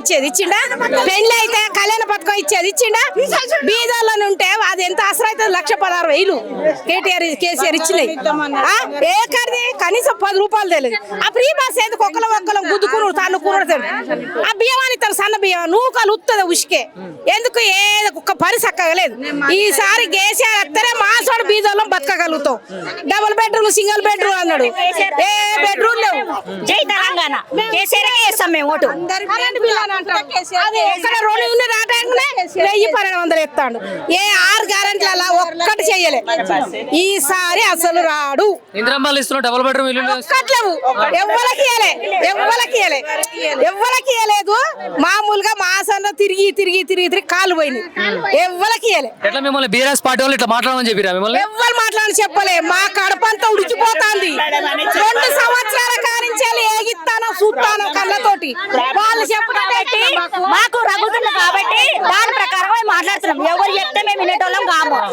ఇచ్చేది ఇచ్చిండా? పెళ్ళి అయితే కళ్యాణ పథకం ఇచ్చేది ఇచ్చిండా? బీదోళ్ళని ఉంటే అది ఎంత అసలు అవుతుంది? లక్ష పదహారు వేలు కేటీఆర్ కేసీఆర్ ఇచ్చినాయి. ఆ? ఏ కడిది కనీసం పది రూపాయలు తెలియదు ఆ ఫ్రీ బస్ ఎందుకు ఒక్కల ఒక్కలం గుద్దుకును తన్నుకును ఆ బియ్యమాని తన సన్న బియ్యం నూకలు ఉత్తది ఉష్కే ఎందుకు? ఏ ఒక్క పని చక్కగలేదు ఈసారి కేసీఆర్ అత్తరే మా బీదోళ్ళం బతకగలుగుతాం డబుల్ బెడ్రూమ్ సింగిల్ బెడ్రూమ్ అన్నాడు. ఏ బెడ్రూమ్ లేవు. జై తెలంగాణ. మేము ఓటు. రెండు వెయ్యి పన్నెండు వందలు ఎత్తాడు. ఏ ఆరు గ్యారెంట్ల ఒక్కటి చెయ్యలే ఈసారి అసలు రాడు. ఇంద్రమ్మాలు ఇస్తున్నావు డబుల్ బెడ్రూమ్ ఇల్లు ఒక్కట్లేవు ఎవ్వలకి ఇయ్యలే. ఎవ్వలకి ఇయ్యలే. ఎవ్వలకి ఇయ్యలేదు మామూలుగా మాసంలో తిరిగి తిరిగి తిరిగి తిరిగి కాలు ఎవ్వలకి ఇయ్యలే. ఎట్లా మిమ్మల్ని బీఆర్ఎస్ పార్టీ వాళ్ళు ఇట్లా మాట్లాడమని చెప్పిరా మిమ్మల్ని? ఎవ్వరు చెప్పలే. మా కడపంతా ఉడికిపోతాంది రెండు సంవత్సరాల కానించాలి ఏగిస్తాను చూస్తాను కళ్ళతోటి. వాళ్ళు చెప్పడానికి మాకు రగుతుంది కాబట్టి దాని ప్రకారం మాట్లాడుతున్నాం. ఎవరు చెప్తే మేము వినేటోళ్ళం కాము.